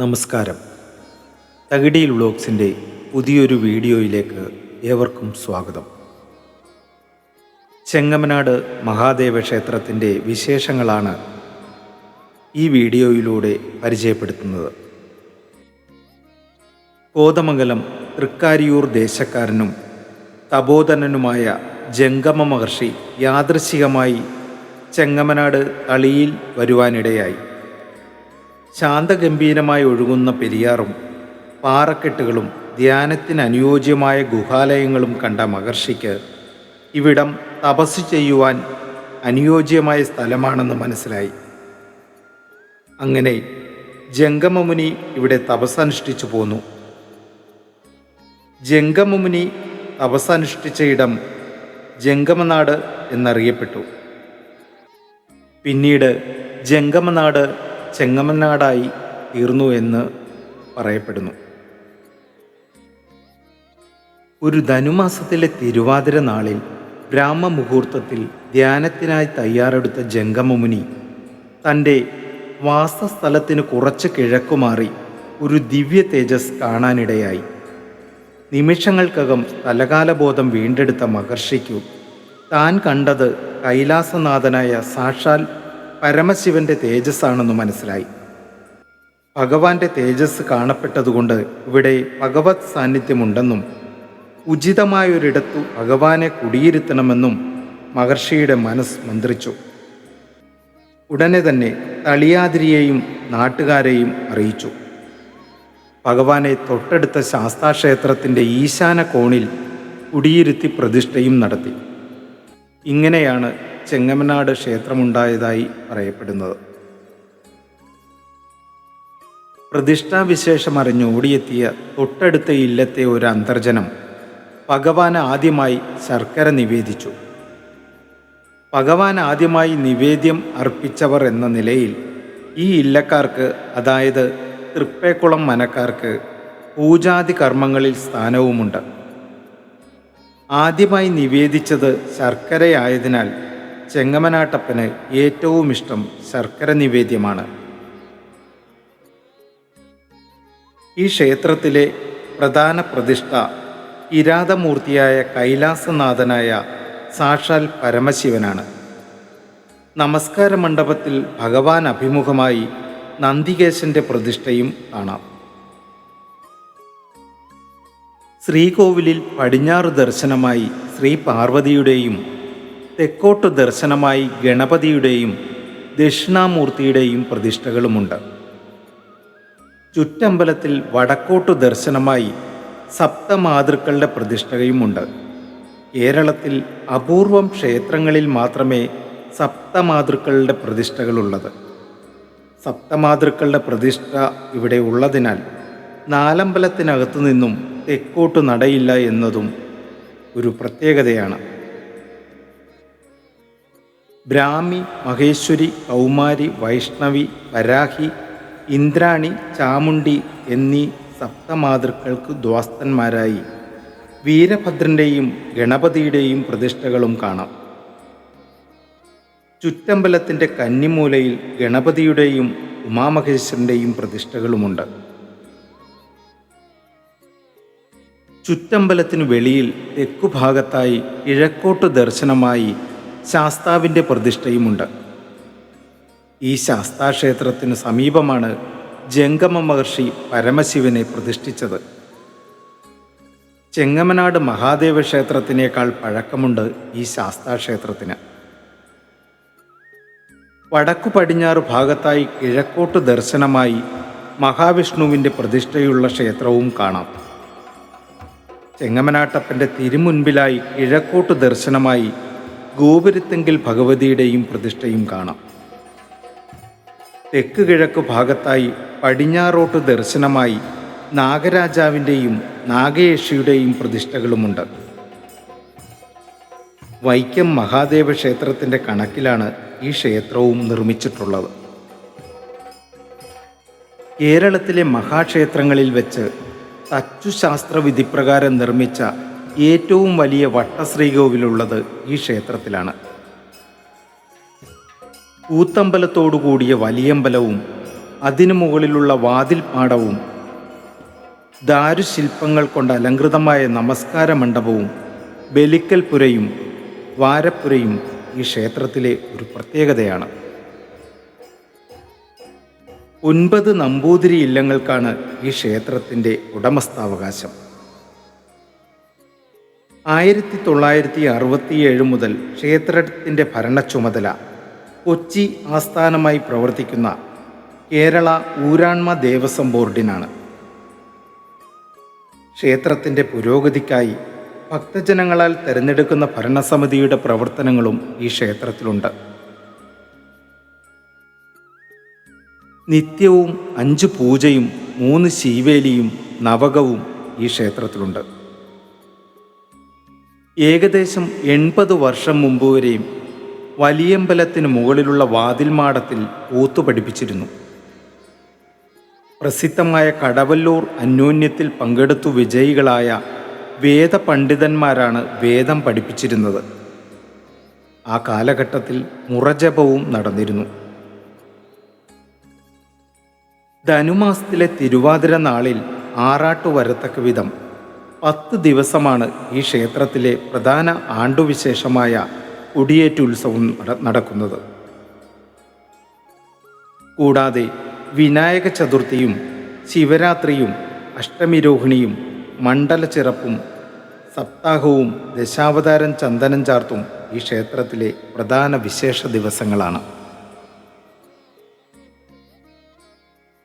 നമസ്കാരം. തകിടിയിൽ വ്ളോഗ്സിന്റെ പുതിയൊരു വീഡിയോയിലേക്ക് ഏവർക്കും സ്വാഗതം. ചെങ്ങമനാട് മഹാദേവ ക്ഷേത്രത്തിന്റെ വിശേഷങ്ങളാണ് ഈ വീഡിയോയിലൂടെ പരിചയപ്പെടുത്തുന്നത്. കോതമംഗലം തൃക്കാരിയൂർ ദേശക്കാരനും തപോധനനുമായ ജംഗമ മഹർഷി യാദൃശികമായി ചെങ്ങമനാട് തളിയിൽ വരുവാനിടയായി. ശാന്തഗംഭീരമായി ഒഴുകുന്ന പെരിയാറും പാറക്കെട്ടുകളും ധ്യാനത്തിന് അനുയോജ്യമായ ഗുഹാലയങ്ങളും കണ്ട മഹർഷിക്ക് ഇവിടം തപസ് ചെയ്യുവാൻ അനുയോജ്യമായ സ്ഥലമാണെന്ന് മനസ്സിലായി. അങ്ങനെ ജംഗമമുനി ഇവിടെ തപസ്സനുഷ്ഠിച്ചു പോന്നു. ജംഗമമുനി തപസ്സനുഷ്ഠിച്ച ഇടം ജംഗമനാട് എന്നറിയപ്പെട്ടു. പിന്നീട് ജംഗമനാട് ചെങ്ങമനാടായി തീർന്നു എന്ന് പറയപ്പെടുന്നു. ഒരു ധനുമാസത്തിലെ തിരുവാതിര നാളിൽ ബ്രാഹ്മമുഹൂർത്തത്തിൽ ധ്യാനത്തിനായി തയ്യാറെടുത്ത ജംഗമമുനി തന്റെ വാസസ്ഥലത്തിന് കുറച്ച് കിഴക്കുമാറി ഒരു ദിവ്യ തേജസ് കാണാനിടയായി. നിമിഷങ്ങൾക്കകം സ്ഥലകാലബോധം വീണ്ടെടുത്ത മഹർഷിക്കു താൻ കണ്ടത് കൈലാസനാഥനായ സാക്ഷാൽ പരമശിവന്റെ തേജസ്സാണെന്ന് മനസ്സിലായി. ഭഗവാന്റെ തേജസ് കാണപ്പെട്ടതുകൊണ്ട് ഇവിടെ ഭഗവത് സാന്നിധ്യമുണ്ടെന്നും ഉചിതമായൊരിടത്തു ഭഗവാനെ കുടിയിരുത്തണമെന്നും മഹർഷിയുടെ മനസ്സ് മന്ത്രിച്ചു. ഉടനെ തന്നെ തളിയാതിരിയെയും നാട്ടുകാരെയും അറിയിച്ചു. ഭഗവാനെ തൊട്ടടുത്ത ശാസ്താക്ഷേത്രത്തിന്റെ ഈശാന കോണിൽ കുടിയിരുത്തി പ്രതിഷ്ഠയും നടത്തി. ഇങ്ങനെയാണ് ചെങ്ങമനാട് ക്ഷേത്രമുണ്ടായതായി പറയപ്പെടുന്നത്. പ്രതിഷ്ഠാവിശേഷം അറിഞ്ഞ് ഓടിയെത്തിയ തൊട്ടടുത്ത ഇല്ലത്തെ ഒരു അന്തർജനം ഭഗവാന് ആദ്യമായി ശർക്കര നിവേദിച്ചു. ഭഗവാൻ ആദ്യമായി നിവേദ്യം അർപ്പിച്ചവർ എന്ന നിലയിൽ ഈ ഇല്ലക്കാർക്ക് അതായത് തൃപ്പേക്കുളം മനക്കാർക്ക് പൂജാതി കർമ്മങ്ങളിൽ സ്ഥാനവുമുണ്ട്. ആദ്യമായി നിവേദിച്ചത് ശർക്കരയായതിനാൽ ചെങ്ങമനാട്ടപ്പന് ഏറ്റവും ഇഷ്ടം ശർക്കര നിവേദ്യമാണ്. ഈ ക്ഷേത്രത്തിലെ പ്രധാന പ്രതിഷ്ഠ കിരാതമൂർത്തിയായ കൈലാസനാഥനായ സാക്ഷാൽ പരമശിവനാണ്. നമസ്കാര മണ്ഡപത്തിൽ ഭഗവാൻ അഭിമുഖമായി നന്ദികേശന്റെ പ്രതിഷ്ഠയും കാണാം. ശ്രീകോവിലിൽ പടിഞ്ഞാറ് ദർശനമായി ശ്രീ പാർവതിയുടെയും തെക്കോട്ട് ദർശനമായി ഗണപതിയുടെയും ദക്ഷിണാമൂർത്തിയുടെയും പ്രതിഷ്ഠകളുമുണ്ട്. ചുറ്റമ്പലത്തിൽ വടക്കോട്ടു ദർശനമായി സപ്തമാതൃക്കളുടെ പ്രതിഷ്ഠയുമുണ്ട്. കേരളത്തിൽ അപൂർവം ക്ഷേത്രങ്ങളിൽ മാത്രമേ സപ്തമാതൃക്കളുടെ പ്രതിഷ്ഠകളുള്ളത്. സപ്തമാതൃക്കളുടെ പ്രതിഷ്ഠ ഇവിടെ ഉള്ളതിനാൽ നാലമ്പലത്തിനകത്തു നിന്നും തെക്കോട്ട് നടയില്ല എന്നതും ഒരു പ്രത്യേകതയാണ്. ബ്രാഹ്മി മഹേശ്വരി കൗമാരി വൈഷ്ണവി വരാഹി ഇന്ദ്രാണി ചാമുണ്ടി എന്നീ സപ്തമാതൃക്കൾക്ക് ദ്വാസ്തന്മാരായി വീരഭദ്രന്റെയും ഗണപതിയുടെയും പ്രതിഷ്ഠകളും കാണാം. ചുറ്റമ്പലത്തിന്റെ കന്നിമൂലയിൽ ഗണപതിയുടെയും ഉമാമഹേശ്വരന്റെയും പ്രതിഷ്ഠകളുമുണ്ട്. ചുറ്റമ്പലത്തിനു വെളിയിൽ തെക്കുഭാഗത്തായി കിഴക്കോട്ട് ദർശനമായി ശാസ്താവിന്റെ പ്രതിഷ്ഠയുമുണ്ട്. ഈ ശാസ്താക്ഷേത്രത്തിന് സമീപമാണ് ജംഗമ മഹർഷി പരമശിവനെ പ്രതിഷ്ഠിച്ചത്. ചെങ്ങമനാട് മഹാദേവ ക്ഷേത്രത്തിനേക്കാൾ പഴക്കമുണ്ട് ഈ ശാസ്താക്ഷേത്രത്തിന്. വടക്കു പടിഞ്ഞാറ് ഭാഗത്തായി കിഴക്കോട്ട് ദർശനമായി മഹാവിഷ്ണുവിന്റെ പ്രതിഷ്ഠയുള്ള ക്ഷേത്രവും കാണാം. ചെങ്ങമനാട്ടപ്പന്റെ തിരുമുൻപിലായി കിഴക്കോട്ട് ദർശനമായി ഗോപുരത്തെങ്കിൽ ഭഗവതിയുടെയും പ്രതിഷ്ഠയും കാണാം. തെക്ക് കിഴക്ക് ഭാഗത്തായി പടിഞ്ഞാറോട്ട് ദർശനമായി നാഗരാജാവിന്റെയും നാഗയേഷിയുടെയും പ്രതിഷ്ഠകളുമുണ്ട്. വൈക്കം മഹാദേവ ക്ഷേത്രത്തിന്റെ കണക്കിലാണ് ഈ ക്ഷേത്രവും നിർമ്മിച്ചിട്ടുള്ളത്. കേരളത്തിലെ മഹാക്ഷേത്രങ്ങളിൽ വെച്ച് തച്ചുശാസ്ത്ര വിധിപ്രകാരം നിർമ്മിച്ച ഏറ്റവും വലിയ വട്ടശ്രീകോവിലുള്ളത് ഈ ക്ഷേത്രത്തിലാണ്. കൂത്തമ്പലത്തോടുകൂടിയ വലിയമ്പലവും അതിനു മുകളിലുള്ള വാതിൽ പാടവും ദാരുശില്പങ്ങൾ കൊണ്ട് അലങ്കൃതമായ നമസ്കാര മണ്ഡപവും ബലിക്കൽപുരയും വാരപ്പുരയും ഈ ക്ഷേത്രത്തിലെ ഒരു പ്രത്യേകതയാണ്. ഒൻപത് നമ്പൂതിരി ഇല്ലങ്ങൾക്കാണ് ഈ ക്ഷേത്രത്തിന്റെ ഉടമസ്ഥാവകാശം. ആയിരത്തി തൊള്ളായിരത്തി അറുപത്തിയേഴ് മുതൽ ക്ഷേത്രത്തിന്റെ ഭരണച്ചുമതല ചുമതല കൊച്ചി ആസ്ഥാനമായി പ്രവർത്തിക്കുന്ന കേരള ഊരാൺമ ദേവസ്വം ബോർഡിനാണ്. ക്ഷേത്രത്തിന്റെ പുരോഗതിക്കായി ഭക്തജനങ്ങളാൽ തിരഞ്ഞെടുക്കുന്ന ഭരണസമിതിയുടെ പ്രവർത്തനങ്ങളും ഈ ക്ഷേത്രത്തിലുണ്ട്. നിത്യവും അഞ്ച് പൂജയും മൂന്ന് ശീവേലിയും നവകവും ഈ ക്ഷേത്രത്തിലുണ്ട്. ഏകദേശം എൺപത് വർഷം മുമ്പ് വരെയും വലിയമ്പലത്തിന് മുകളിലുള്ള വാതിൽമാടത്തിൽ ഊത്തു പഠിപ്പിച്ചിരുന്നു. പ്രസിദ്ധമായ കടവല്ലൂർ അന്യോന്യത്തിൽ പങ്കെടുത്തു വിജയികളായ വേദപണ്ഡിതന്മാരാണ് വേദം പഠിപ്പിച്ചിരുന്നത്. ആ കാലഘട്ടത്തിൽ മുറജപവും നടന്നിരുന്നു. ധനുമാസത്തിലെ തിരുവാതിര നാളിൽ ആറാട്ടു വരത്തക്ക വിധം പത്ത് ദിവസമാണ് ഈ ക്ഷേത്രത്തിലെ പ്രധാന ആണ്ടുവിശേഷമായ കൊടിയേറ്റുത്സവം നടക്കുന്നത്. കൂടാതെ വിനായക ചതുർത്ഥിയും ശിവരാത്രിയും അഷ്ടമിരോഹിണിയും മണ്ഡലച്ചിറപ്പും സപ്താഹവും ദശാവതാരം ചന്ദനം ചാർത്തും ഈ ക്ഷേത്രത്തിലെ പ്രധാന വിശേഷ ദിവസങ്ങളാണ്.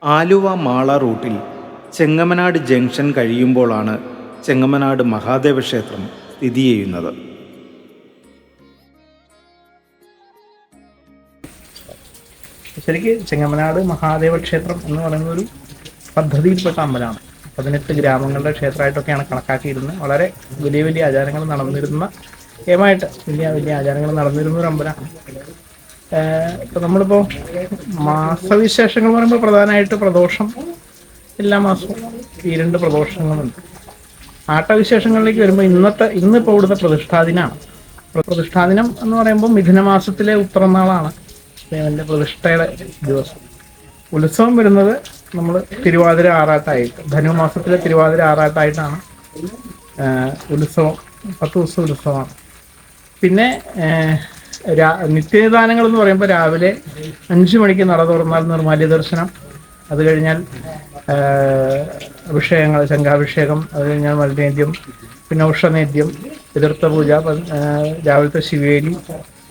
ആലുവ മാള റൂട്ടിൽ ചെങ്ങമനാട് ജംഗ്ഷൻ കഴിയുമ്പോഴാണ് ചെങ്ങമനാട് മഹാദേവ ക്ഷേത്രം സ്ഥിതി ചെയ്യുന്നത്. ശരിക്ക് ചെങ്ങമനാട് മഹാദേവ ക്ഷേത്രം എന്ന് പറയുന്ന ഒരു പദ്ധതിയിൽപ്പെട്ട അമ്പലമാണ്. പതിനെട്ട് ഗ്രാമങ്ങളുടെ ക്ഷേത്രമായിട്ടൊക്കെയാണ് കണക്കാക്കിയിരുന്നത്. വളരെ വലിയ വലിയ ആചാരങ്ങൾ നടന്നിരുന്ന ഏമായിട്ട് വലിയ വലിയ ആചാരങ്ങൾ നടന്നിരുന്ന ഒരു അമ്പലമാണ്. ഇപ്പം നമ്മളിപ്പോൾ മാസവിശേഷങ്ങൾ പറയുമ്പോൾ പ്രധാനമായിട്ട് പ്രദോഷം എല്ലാ മാസവും ഈ രണ്ട് പ്രദോഷങ്ങളുണ്ട്. ആട്ടവിശേഷങ്ങളിലേക്ക് വരുമ്പോൾ ഇന്നത്തെ ഇന്നിപ്പോൾ ഇവിടുത്തെ പ്രതിഷ്ഠാദിനാണ് പ്രതിഷ്ഠാദിനം എന്ന് പറയുമ്പോൾ മിഥുനമാസത്തിലെ ഉത്തരനാളാണ് ദേവന്റെ പ്രതിഷ്ഠയുടെ ദിവസം. ഉത്സവം വരുന്നത് നമ്മൾ തിരുവാതിര ആറാട്ടായിട്ട് ധനുമാസത്തിലെ തിരുവാതിര ആറാട്ടായിട്ടാണ്. ഉത്സവം പത്ത് ദിവസം ഉത്സവമാണ്. പിന്നെ നിത്യനിദാനങ്ങൾ എന്ന് പറയുമ്പോൾ രാവിലെ അഞ്ച് മണിക്ക് നട തുറന്നാൽ നിർമാല്യ ദർശനം. അത് കഴിഞ്ഞാൽ അഭിഷേകങ്ങൾ ശംഖാഭിഷേകം അത് കഴിഞ്ഞാൽ മലനേദ്യം പിന്നെ ഉഷനേദ്യം എതിർത്ത പൂജ രാവിലത്തെ ശിവേലി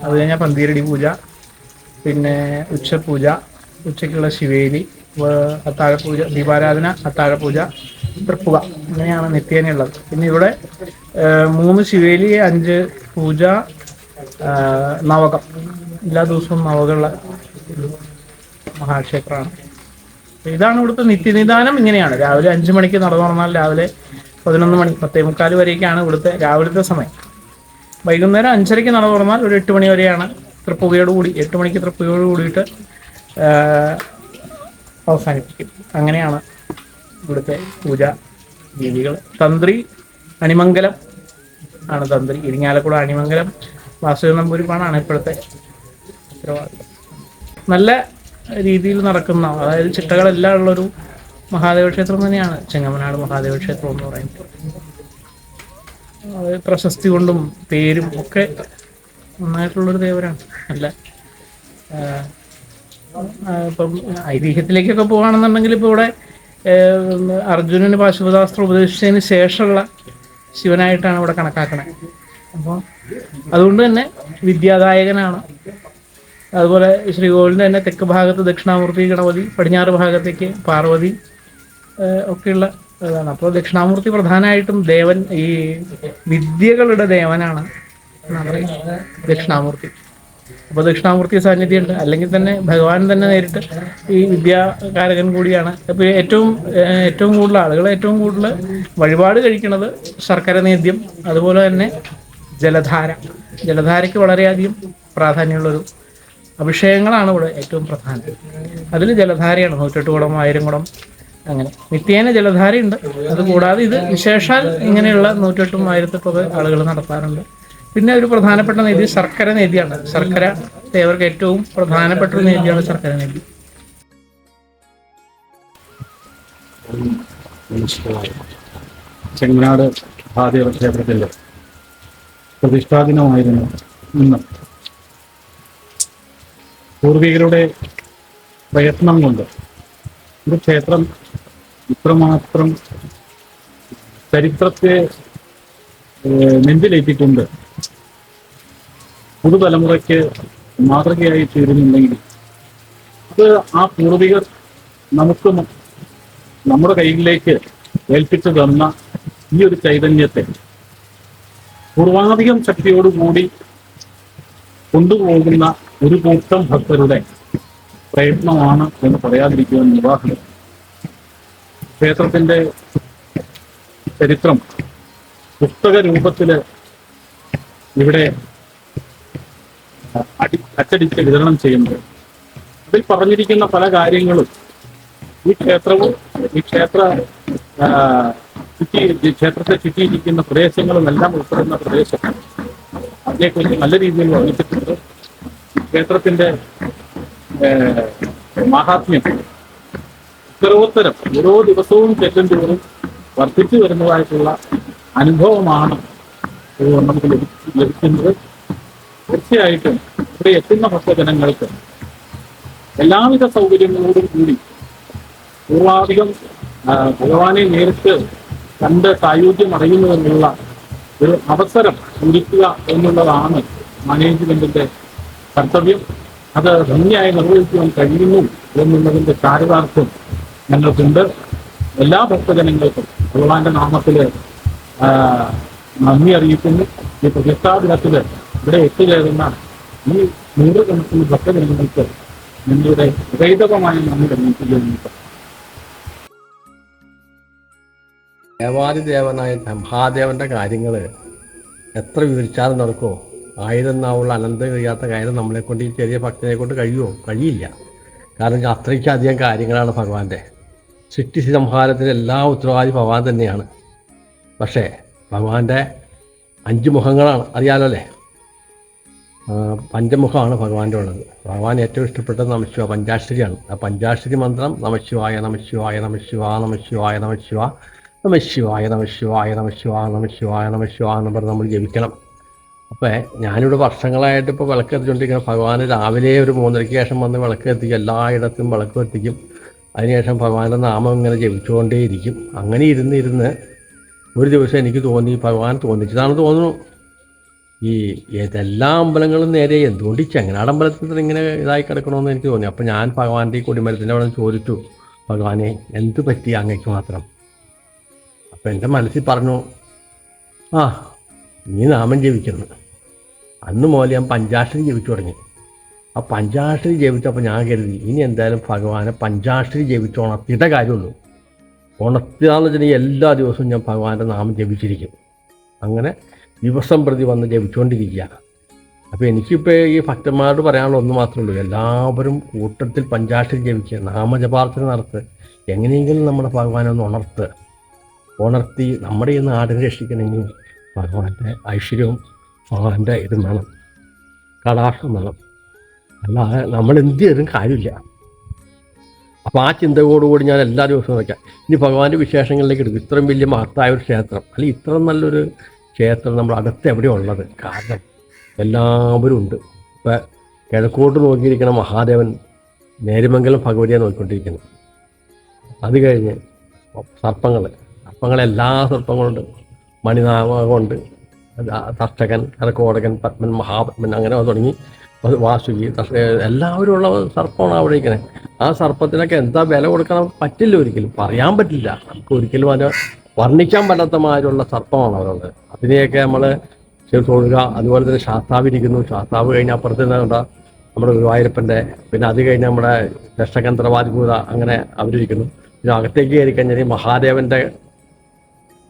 അത് കഴിഞ്ഞാൽ പന്തീരടി പൂജ പിന്നെ ഉച്ചപൂജ ഉച്ചയ്ക്കുള്ള ശിവേലി അത്താഴപൂജ ദീപാരാധന അത്താഴപൂജ തൃപ്പുക അങ്ങനെയാണ് നിത്യേനയുള്ളത്. പിന്നെ ഇവിടെ മൂന്ന് ശിവേലി അഞ്ച് പൂജ നവകം. എല്ലാ ദിവസവും നവകമുള്ള മഹാക്ഷേത്രമാണ്. ഇതാണ് ഇവിടുത്തെ നിത്യനിദാനം. ഇങ്ങനെയാണ്. രാവിലെ അഞ്ചു മണിക്ക് നട തുറന്നാൽ രാവിലെ പതിനൊന്ന് മണി പത്തേ മുക്കാൽ വരെയൊക്കെയാണ് ഇവിടുത്തെ രാവിലത്തെ സമയം. വൈകുന്നേരം അഞ്ചരയ്ക്ക് നട തുറന്നാൽ ഒരു എട്ട് മണി വരെയാണ് തൃപ്പുകയോട് കൂടി എട്ട് മണിക്ക് തൃപ്പുകയോട് കൂടിയിട്ട് അവസാനിപ്പിക്കും. അങ്ങനെയാണ് ഇവിടുത്തെ പൂജ രീതികൾ. തന്ത്രി അണിമംഗലം ആണ് തന്ത്രി. ഇരിങ്ങാലക്കുട അണിമംഗലം വാസുദേവ നമ്പൂരിപ്പാണ് ഇപ്പോഴത്തെ ഉത്തരവാദിത്വം നല്ല രീതിയിൽ നടക്കുന്ന അതായത് ചിട്ടകളെല്ലാം ഉള്ളൊരു മഹാദേവ ക്ഷേത്രം തന്നെയാണ്. ചെങ്ങമനാട് മഹാദേവ ക്ഷേത്രം എന്ന് പറയുന്നത്. പ്രശസ്തി കൊണ്ടും പേരും ഒക്കെ നന്നായിട്ടുള്ളൊരു ദേവരാണ്. അല്ല ഇപ്പം ഐതിഹ്യത്തിലേക്കൊക്കെ പോവുകയാണെന്നുണ്ടെങ്കിൽ ഇപ്പോൾ ഇവിടെ അർജുനന് പാശുപതാസ്ത്രം ഉപദേശിച്ചതിന് ശേഷമുള്ള ശിവനായിട്ടാണ് ഇവിടെ കണക്കാക്കണത് അപ്പോൾ അതുകൊണ്ട് തന്നെ വിദ്യാദായകനാണ് അതുപോലെ ശ്രീകോവിലിന് തന്നെ തെക്ക് ഭാഗത്ത് ദക്ഷിണാമൂർത്തി ഗണപതി പടിഞ്ഞാറ് ഭാഗത്തേക്ക് പാർവതി ഒക്കെയുള്ള ഇതാണ്. അപ്പോൾ ദക്ഷിണാമൂർത്തി പ്രധാനമായിട്ടും ദേവൻ ഈ വിദ്യകളുടെ ദേവനാണ് ദക്ഷിണാമൂർത്തി. അപ്പോൾ ദക്ഷിണാമൂർത്തി സാന്നിധ്യമുണ്ട്. അല്ലെങ്കിൽ തന്നെ ഭഗവാൻ തന്നെ നേരിട്ട് ഈ വിദ്യാകാരകൻ കൂടിയാണ്. അപ്പോൾ ഏറ്റവും ഏറ്റവും കൂടുതൽ ആളുകൾ ഏറ്റവും കൂടുതൽ വഴിപാട് കഴിക്കുന്നത് ശർക്കര നേദ്യം അതുപോലെ തന്നെ ജലധാര. ജലധാരയ്ക്ക് വളരെയധികം പ്രാധാന്യമുള്ളൊരു അഭിഷേകങ്ങളാണ് ഇവിടെ ഏറ്റവും പ്രധാനം. അതിൽ ജലധാരയാണ് നൂറ്റെട്ട് കുടം ആയിരം കുടം അങ്ങനെ. നിത്യേന ജലധാരയുണ്ട്. അത് കൂടാതെ ഇത് വിശേഷാൽ ഇങ്ങനെയുള്ള നൂറ്റെട്ടും ആയിരത്തെട്ടും ആളുകൾ നടത്താറുണ്ട്. പിന്നെ ഒരു പ്രധാനപ്പെട്ട നീതി ശർക്കര നീതിയാണ്. ശർക്കര ദേവർക്ക് ഏറ്റവും പ്രധാനപ്പെട്ട ഒരു നീതിയാണ് ശർക്കര നീതി. ചെങ്ങനാട് മഹാദേവ ക്ഷേത്രത്തിന്റെ പ്രതിഷ്ഠാദിനമായിരുന്നു ഇന്ന്. പൂർവികരുടെ പ്രയത്നം കൊണ്ട് ഒരു ക്ഷേത്രം ഇത്രമാത്രം ചരിത്രത്തെ നെഞ്ചിലേറ്റിക്കൊണ്ട് പുതുതലമുറയ്ക്ക് മാതൃകയായി തീരുന്നുണ്ടെങ്കിൽ അത് ആ പൂർവികർ നമുക്ക് നമ്മുടെ കയ്യിലേക്ക് ഏൽപ്പിച്ചു തന്ന ഈ ഒരു ചൈതന്യത്തെ പൂർവാധികം ശക്തിയോടുകൂടി കൊണ്ടുപോകുന്ന ഒരു കൂട്ടം ഭക്തരുടെ പ്രയത്നമാണ് എന്ന് പറയാതിരിക്കുവാൻ വിവാഹം. ക്ഷേത്രത്തിന്റെ ചരിത്രം പുസ്തക രൂപത്തിൽ ഇവിടെ അടി അച്ചടിച്ച് വിതരണം ചെയ്യുന്നത്. അതിൽ പറഞ്ഞിരിക്കുന്ന പല കാര്യങ്ങളും ഈ ക്ഷേത്രവും ഈ ക്ഷേത്ര ചുറ്റി ക്ഷേത്രത്തെ ചുറ്റിയിരിക്കുന്ന പ്രദേശങ്ങളും എല്ലാം ഉൾപ്പെടുന്ന പ്രദേശം. അതിനെക്കുറിച്ച് നല്ല രീതിയിൽ വർണിച്ചിട്ടുണ്ട്. ക്ഷേത്രത്തിന്റെ മഹാത്മ്യം. ഉത്തരോത്തരം ഓരോ ദിവസവും ചെല്ലും തോറും വർദ്ധിച്ചു വരുന്നതായിട്ടുള്ള അനുഭവമാണ് നമുക്ക് ലഭി- ലഭിക്കുന്നത്. തീർച്ചയായിട്ടും ഇവിടെ എത്തുന്ന ഭക്തജനങ്ങൾക്ക് എല്ലാവിധ സൗകര്യങ്ങളോടും കൂടി പൂർവാധികം ഭഗവാനെ നേരിട്ട് കണ്ട് സായുധ്യം അറിയുന്നു എന്നുള്ള ഒരു അവസരം ഒരുക്കുക എന്നുള്ളതാണ് മാനേജ്മെന്റിന്റെ കർത്തവ്യം അത് ഭംഗിയായി നിർവഹിക്കുവാൻ കഴിയുന്നു എന്നുള്ളതിന്റെ ചാരിതാർത്ഥ്യം ഞങ്ങൾക്കുണ്ട്. എല്ലാ ഭക്തജനങ്ങൾക്കും ഭഗവാന്റെ നാമത്തിൽ നന്ദി അറിയിക്കുന്നു. ഈ പ്രതിഷ്ഠാ ദിനത്തിൽ ഇവിടെ എത്തിച്ചേരുന്ന ഈ നൂറുകണക്കിന് ഭക്തജനങ്ങൾക്ക് നിങ്ങളുടെ ഹൃദയതമായ നന്ദി അറിയിക്കുന്നു ദേവാദിദേവനായ മഹാദേവന്റെ കാര്യങ്ങൾ എത്ര വിവരിച്ചാലും നടക്കുമോ ആയിരം നാവുള്ള അനന്തം കഴിയാത്ത കാര്യം നമ്മളെ കൊണ്ട് ഈ ചെറിയ ഭക്തനെ കൊണ്ട് കഴിയുമോ? കഴിയില്ല. കാരണം അത്രയ്ക്ക് അധികം കാര്യങ്ങളാണ് ഭഗവാന്റെ. സൃഷ്ടി സംഹാരത്തിന് എല്ലാ ഉത്തരവാദി ഭഗവാൻ തന്നെയാണ്. പക്ഷേ ഭഗവാന്റെ അഞ്ച് മുഖങ്ങളാണ്. അറിയാലോ അല്ലേ? പഞ്ചമുഖമാണ് ഭഗവാന്റെ ഉള്ളത്. ഭഗവാൻ ഏറ്റവും ഇഷ്ടപ്പെട്ടത് നമശിവ പഞ്ചാക്ഷരിയാണ്. ആ പഞ്ചാക്ഷരി മന്ത്രം നമശിവായ നമശിവായ നമശിവ നമശിവായ നമശിവ നമശിവായ നമശിവായ നമശിവ നമശിവായ നമശിവ എന്ന് പറഞ്ഞ് നമ്മൾ ജപിക്കണം. അപ്പോൾ ഞാനിവിടെ വർഷങ്ങളായിട്ട് ഇപ്പോൾ വിളക്ക് എത്തിച്ചുകൊണ്ടിരിക്കുന്ന ഭഗവാൻ രാവിലെ ഒരു മൂന്നരയ്ക്ക് ശേഷം വന്ന് വിളക്ക് എത്തിക്കും എല്ലായിടത്തും വിളക്ക് എത്തിക്കും അതിനുശേഷം ഭഗവാന്റെ നാമം ഇങ്ങനെ ജപിച്ചുകൊണ്ടേയിരിക്കും. അങ്ങനെ ഇരുന്ന് ഇരുന്ന് ഒരു ദിവസം എനിക്ക് തോന്നി ഭഗവാൻ തോന്നിച്ചതാണ് തോന്നുന്നു. ഈ ഏതെല്ലാ അമ്പലങ്ങളും നേരെ എന്തുകൊണ്ട് ഈ ചെങ്ങനാട് അമ്പലത്തിൽ ഇങ്ങനെ ഇതായി കിടക്കണമെന്ന് എനിക്ക് തോന്നി. അപ്പം ഞാൻ ഭഗവാന്റെ ഈ കൊടിമരത്തിന്റെ അവിടെ ചോദിച്ചു ഭഗവാനെ എന്ത് പറ്റി അങ്ങയ്ക്ക് മാത്രം? അപ്പം എന്റെ മനസ്സിൽ പറഞ്ഞു ആ നീ നാമം ജപിക്കുന്നു അന്ന് മുതൽ ഞാൻ പഞ്ചാക്ഷരി ജപിച്ചു തുടങ്ങി. ആ പഞ്ചാക്ഷരി ജപിച്ചപ്പോൾ ഞാൻ കരുതി ഇനി എന്തായാലും ഭഗവാനെ പഞ്ചാക്ഷരി ജപിച്ച് ഉണർത്തിയിട്ട കാര്യമുള്ളൂ. ഉണർത്തിയാന്ന് വെച്ചിട്ടുണ്ടെങ്കിൽ എല്ലാ ദിവസവും ഞാൻ ഭഗവാന്റെ നാമം ജപിച്ചിരിക്കും. അങ്ങനെ ദിവസം പ്രതി വന്ന് ജപിച്ചുകൊണ്ടിരിക്കുക. അപ്പോൾ എനിക്കിപ്പോൾ ഈ ഭക്തന്മാരോട് പറയാനുള്ള ഒന്ന് മാത്രമേ ഉള്ളൂ. എല്ലാവരും കൂട്ടത്തിൽ പഞ്ചാക്ഷരി ജപിക്കുക നാമജപാർച്ചന നടത്ത് എങ്ങനെയെങ്കിലും നമ്മുടെ ഭഗവാനെ ഒന്ന് ഉണർത്ത് ഉണർത്തി നമ്മുടെ ഈ നാടിനെ രക്ഷിക്കണമെങ്കിൽ ഭഗവാന്റെ ഐശ്വര്യവും ഭഗവാന്റെ ഇതും വേണം. കടാക്ഷം വേണം. അല്ലാതെ നമ്മൾ എന്ത് ചെയ്തും കാര്യമില്ല. അപ്പോൾ ആ ചിന്തയോടുകൂടി ഞാൻ എല്ലാ ദിവസവും വയ്ക്കാം. ഇനി ഭഗവാന്റെ വിശേഷങ്ങളിലേക്ക് എടുക്കും. ഇത്രയും വലിയ മഹത്തായ ഒരു ക്ഷേത്രം. അല്ലെങ്കിൽ ഇത്ര നല്ലൊരു ക്ഷേത്രം നമ്മൾ അടുത്ത് എവിടെയാണ് ഉള്ളത്? കാരണം എല്ലാവരും ഉണ്ട്. ഇപ്പം കിഴക്കോട്ട് നോക്കിയിരിക്കുന്ന മഹാദേവൻ നേരുമംഗലം ഭഗവതിയെ നോക്കിക്കൊണ്ടിരിക്കുന്നത് അത് കഴിഞ്ഞ് സർപ്പങ്ങൾ സർപ്പങ്ങളെല്ലാ സർപ്പങ്ങളുണ്ട്. മണിനാഗമുണ്ട് തർച്ചകൻ കരക്കോടകൻ പത്മൻ മഹാപത്മൻ അങ്ങനെ തുടങ്ങി. വാസുകി എല്ലാവരും ഉള്ള സർപ്പമാണ് അവിടെ ഇരിക്കുന്നത് ആ സർപ്പത്തിനൊക്കെ എന്താ വില കൊടുക്കാൻ പറ്റില്ല ഒരിക്കലും. പറയാൻ പറ്റില്ല. നമുക്ക് ഒരിക്കലും അതിനെ വർണിക്കാൻ പറ്റാത്ത മാതിരിയുള്ള സർപ്പമാണ് അവരുള്ളത് അതിനെയൊക്കെ നമ്മൾ തൊഴുക. അതുപോലെ തന്നെ ശാസ്താവ് ഇരിക്കുന്നു. ശാസ്താവ് കഴിഞ്ഞ അപ്പുറത്ത് തന്നെ കണ്ട നമ്മുടെ ഗുരുവായൂരപ്പന്റെ പിന്നെ അത് കഴിഞ്ഞ് നമ്മുടെ ദശകന്ത്രവാദിഭൂത അങ്ങനെ അവരിരിക്കുന്നു. പിന്നെ അകത്തേക്ക് കയറി കഴിഞ്ഞാൽ മഹാദേവന്റെ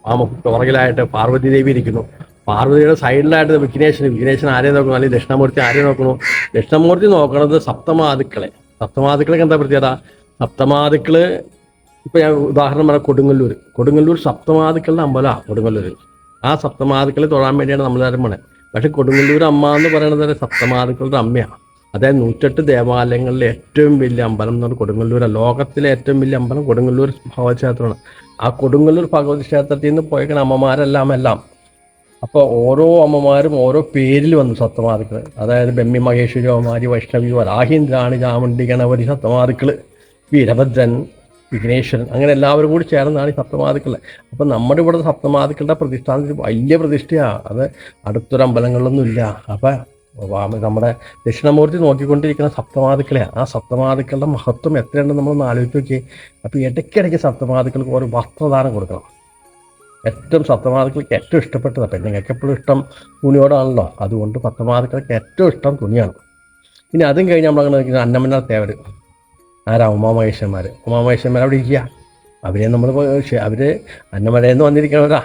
ആ പുറകിലായിട്ട് പാർവതി ദേവി ഇരിക്കുന്നു. പാർവതിയുടെ സൈഡിലായിട്ട് വിഘ്നേശൻ. വിഘ്നേശൻ ആരെ നോക്കുന്നു? അല്ലെങ്കിൽ ദക്ഷിണമൂർത്തി ആരെ നോക്കുന്നു? ദക്ഷിണമൂർത്തി നോക്കണത് സപ്തമാതുക്കളെ. സപ്തമാതുക്കളൊക്കെ എന്താ പ്രത്യേകത? സപ്തമാതുക്കൾ ഇപ്പൊ ഞാൻ ഉദാഹരണം പറയാം കൊടുങ്ങല്ലൂർ. കൊടുങ്ങല്ലൂർ സപ്തമാതുക്കളുടെ അമ്പലമാണ് കൊടുങ്ങല്ലൂർ ആ സപ്തമാതുക്കളെ തൊഴാൻ വേണ്ടിയാണ് നമ്മൾ തരം പോണേ. പക്ഷെ കൊടുങ്ങല്ലൂർ അമ്മ എന്ന് പറയുന്നത് സപ്തമാതുക്കളുടെ അമ്മയാണ് അതായത് നൂറ്റെട്ട് ദേവാലയങ്ങളിലെ ഏറ്റവും വലിയ അമ്പലം എന്ന് പറഞ്ഞാൽ കൊടുങ്ങല്ലൂരാണ്. ലോകത്തിലെ ഏറ്റവും വലിയ അമ്പലം കൊടുങ്ങല്ലൂർ ഭഗവത് ക്ഷേത്രമാണ് ആ കൊടുങ്ങല്ലൂർ ഭഗവതി ക്ഷേത്രത്തിൽ നിന്ന് പോയേക്കണ അമ്മമാരെല്ലാം എല്ലാം. അപ്പോൾ ഓരോ അമ്മമാരും ഓരോ പേരിൽ വന്നു സത്തമാർക്കൾ അതായത് ബെമ്മി മഹേശ്വരി അമ്മമാരി വൈഷ്ണവി വരാഹീന്ദ്രാണി ചാമുണ്ടി ഗണപതി സത്തമാർക്കൾ വീരഭദ്രൻ വിഘ്നേശ്വരൻ അങ്ങനെ എല്ലാവരും കൂടി ചേർന്നാണ് ഈ സപ്തമാതുക്കൾ അപ്പം നമ്മുടെ ഇവിടെ സപ്തമാതുക്കളുടെ പ്രതിഷ്ഠാനത്തിൽ വലിയ പ്രതിഷ്ഠയാണ് അത് അടുത്തൊരമ്പലങ്ങളിലൊന്നുമില്ല അപ്പം നമ്മുടെ ദക്ഷിണമൂർത്തി നോക്കിക്കൊണ്ടിരിക്കുന്ന സപ്തമാതുക്കളെയാണ് ആ സപ്തമാതുക്കളുടെ മഹത്വം എത്രയുണ്ടെന്ന് നമ്മൾ ആലോചിച്ച് നോക്കി അപ്പോൾ ഇടയ്ക്കിടയ്ക്ക് സപ്തമാതുക്കൾക്ക് ഒരു വസ്ത്രദാനം കൊടുക്കണം. ഏറ്റവും സപ്തമാതുക്കൾക്ക് ഏറ്റവും ഇഷ്ടപ്പെട്ടത് പെണ്ണുങ്ങൾക്ക് എപ്പോഴും ഇഷ്ടം തുണിയോടാണല്ലോ. അതുകൊണ്ട് സപ്തമാതുക്കൾക്ക് ഏറ്റവും ഇഷ്ടം തുണിയാണ്. ഇനി അതും കഴിഞ്ഞ് നമ്മളങ്ങനെ നോക്കുന്നത് അന്നമന്നാർ തേവർ ആരാ? ഉമാമഹേശ്വരന്മാർ ഉമാമഹേശ്വരന്മാർ അവിടെ ഇരിക്കുക അവരെ നമ്മൾ അവർ അന്നമലയിൽ നിന്ന് വന്നിരിക്കണവരാ.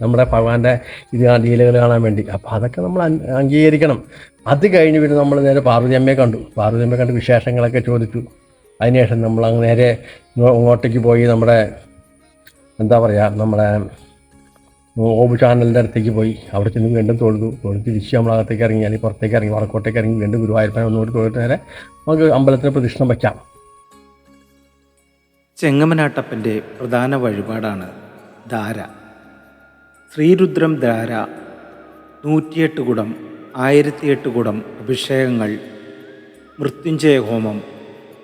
നമ്മുടെ ഭഗവാന്റെ ഇത് ലീലകൾ കാണാൻ വേണ്ടി. അപ്പോൾ അതൊക്കെ നമ്മൾ അംഗീകരിക്കണം. അത് കഴിഞ്ഞ് പിന്നെ നമ്മൾ നേരെ പാർവതി അമ്മയെ കണ്ടു. പാർവതി അമ്മയെ കണ്ട് വിശേഷങ്ങളൊക്കെ ചോദിച്ചു. അതിനുശേഷം നമ്മൾ അങ്ങ് നേരെ ഇങ്ങോട്ടേക്ക് പോയി നമ്മുടെ എന്താ പറയുക നമ്മുടെ ഓബ് ചാനലിന്റെ അടുത്തേക്ക് പോയി. അവിടെ ചെന്ന് വീണ്ടും തൊഴുതു. തൊഴുത് തിരിച്ച് നമ്മളകത്തേക്ക് ഇറങ്ങി. അല്ലെങ്കിൽ പുറത്തേക്ക് ഇറങ്ങി വടക്കോട്ടേക്ക് ഇറങ്ങി വീണ്ടും ഗുരുവായൂരപ്പനെ ഒന്നുകൂടി തൊഴുത്ത് നേരെ നമുക്ക് അമ്പലത്തിന് പ്രതിഷ്ഠം വയ്ക്കാം ചെങ്ങമനാട്ടപ്പന്റെ പ്രധാന വഴിപാടാണ് ധാര. ശ്രീരുദ്രം ധാര നൂറ്റിയെട്ട് കുടം ആയിരത്തിയെട്ട് കുടം അഭിഷേകങ്ങൾ മൃത്യുഞ്ജയ ഹോമം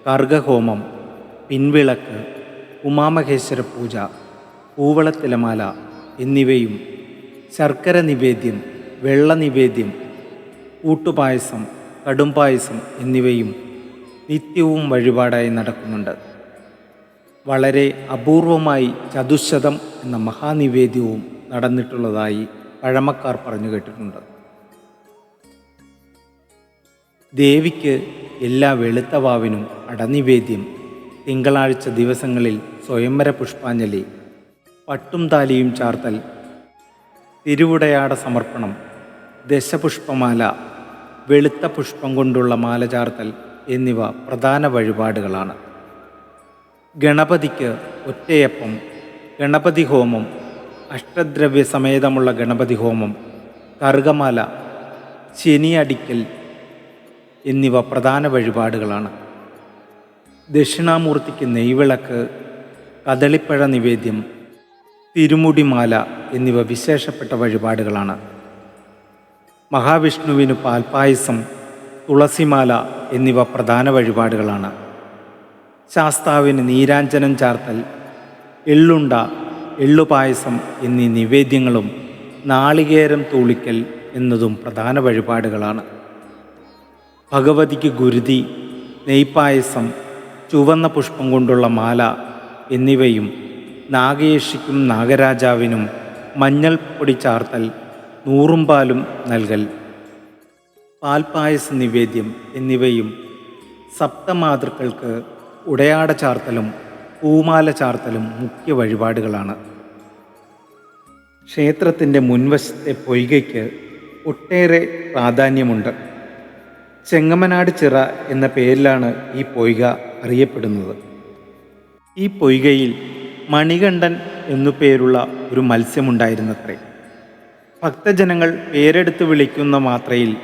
കർഗഹോമം പിൻവിളക്ക് ഉമാമഹേശ്വര പൂജ പൂവളത്തിലമാല എന്നിവയും ശർക്കര നിവേദ്യം വെള്ള നിവേദ്യം കൂട്ടുപായസം കടുംപായസം എന്നിവയും നിത്യവും വഴിപാടായി നടക്കുന്നുണ്ട്. വളരെ അപൂർവമായി ചതുശതം എന്ന മഹാനിവേദ്യവും നടന്നിട്ടുള്ളതായി പഴമക്കാർ പറഞ്ഞു കേട്ടിട്ടുണ്ട്. ദേവിക്ക് എല്ലാ വെളുത്തവാവിനും അടനിവേദ്യം. തിങ്കളാഴ്ച ദിവസങ്ങളിൽ സ്വയംവര പുഷ്പാഞ്ജലി. പട്ടും താലിയും ചാർത്തൽ. തിരുവുടയാട സമർപ്പണം. ദശപുഷ്പമാല. വെളുത്ത പുഷ്പം കൊണ്ടുള്ള മാല ചാർത്തൽ എന്നിവ പ്രധാന വഴിപാടുകളാണ്. ഗണപതിക്ക് ഒറ്റയപ്പം ഗണപതി ഹോമം അഷ്ടദ്രവ്യ സമേതമുള്ള ഗണപതി ഹോമം കറുകമാല ശനിയടിക്കൽ എന്നിവ പ്രധാന വഴിപാടുകളാണ്. ദക്ഷിണാമൂർത്തിക്ക് നെയ്വിളക്ക് കദളിപ്പഴ നിവേദ്യം തിരുമുടിമാല എന്നിവ വിശേഷപ്പെട്ട വഴിപാടുകളാണ്. മഹാവിഷ്ണുവിന് പാൽപ്പായസം തുളസിമാല എന്നിവ പ്രധാന വഴിപാടുകളാണ്. ശാസ്താവിന് നീരാഞ്ജനം ചാർത്തൽ എള്ളുണ്ട എള്ളുപായസം എന്നീ നിവേദ്യങ്ങളും നാളികേരം തൂളിക്കൽ എന്നതും പ്രധാന വഴിപാടുകളാണ്. ഭഗവതിക്ക് ഗുരുതി നെയ്പായസം ചുവന്ന പുഷ്പം കൊണ്ടുള്ള മാല എന്നിവയും നാഗേഷിക്കും നാഗരാജാവിനും മഞ്ഞൾപ്പൊടി ചാർത്തൽ നൂറും പാലും നൽകൽ. പാൽപായസ നിവേദ്യം എന്നിവയും സപ്തമാതൃക്കൾക്ക് ഉടയാട ചാർത്തലും പൂമാല ചാർത്തലും മുഖ്യ വഴിപാടുകളാണ്. ക്ഷേത്രത്തിന്റെ മുൻവശത്തെ പൊയ്കയ്ക്ക് ഒട്ടേറെ പ്രാധാന്യമുണ്ട്. ചെങ്ങമനാട് ചിറ എന്ന പേരിലാണ് ഈ പൊയ്ക അറിയപ്പെടുന്നത്. ഈ പൊയ്കയിൽ മണികണ്ഠൻ എന്നു പേരുള്ള ഒരു മത്സ്യമുണ്ടായിരുന്നത്രേ. ഭക്തജനങ്ങൾ പേരെടുത്ത് വിളിക്കുന്ന മാത്രയിൽ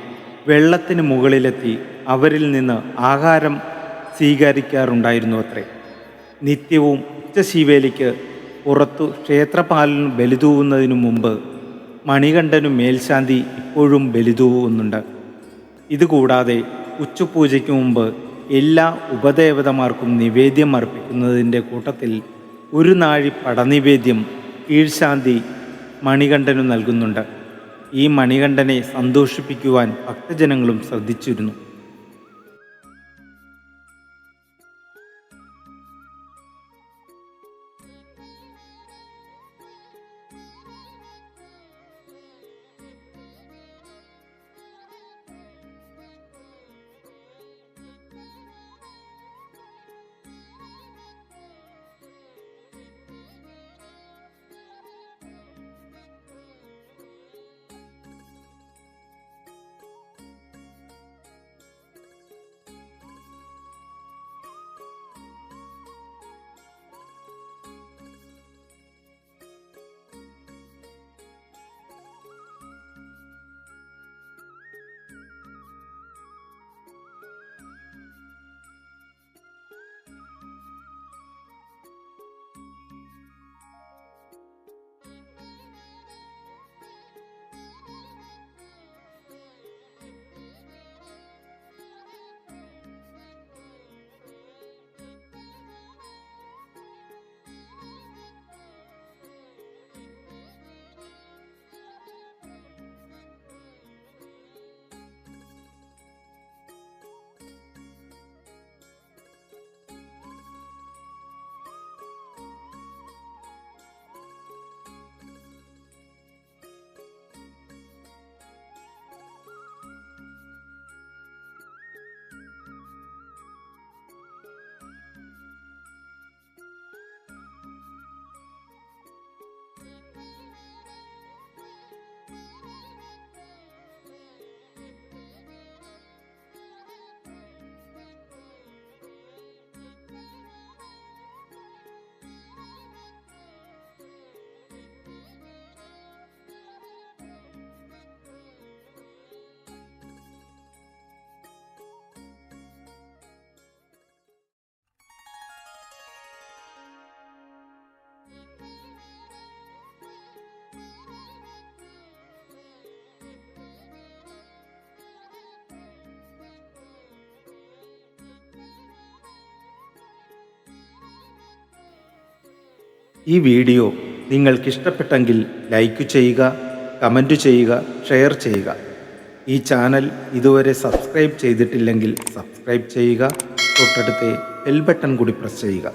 വെള്ളത്തിന് മുകളിലെത്തി അവരിൽ നിന്ന് ആഹാരം സ്വീകരിക്കാറുണ്ടായിരുന്നു അത്രേ നിത്യവും ഉച്ചശീവേലിക്ക് പുറത്തു ക്ഷേത്രപാലനും ബലിതൂവുന്നതിനു മുമ്പ് മണികണ്ഠനും മേൽശാന്തി ഇപ്പോഴും ബലിതൂവുന്നുണ്ട്. ഇതുകൂടാതെ ഉച്ചപൂജയ്ക്ക് മുമ്പ് എല്ലാ ഉപദേവതമാർക്കും നിവേദ്യം അർപ്പിക്കുന്നതിന്റെ കൂട്ടത്തിൽ ഒരു നാഴി പടനിവേദ്യം കീഴ്ശാന്തി മണികണ്ഠനും നൽകുന്നുണ്ട്. ഈ മണികണ്ഠനെ സന്തോഷിപ്പിക്കുവാൻ ഭക്തജനങ്ങളും ശ്രദ്ധിച്ചിരുന്നു. ഈ വീഡിയോ നിങ്ങൾക്കിഷ്ടപ്പെട്ടെങ്കിൽ ലൈക്ക് ചെയ്യുക കമന്റ് ചെയ്യുക ഷെയർ ചെയ്യുക. ഈ ചാനൽ ഇതുവരെ സബ്സ്ക്രൈബ് ചെയ്തിട്ടില്ലെങ്കിൽ സബ്സ്ക്രൈബ് ചെയ്യുക തൊട്ടടുത്തെ ബെൽ ബട്ടൺ കൂടി പ്രസ് ചെയ്യുക.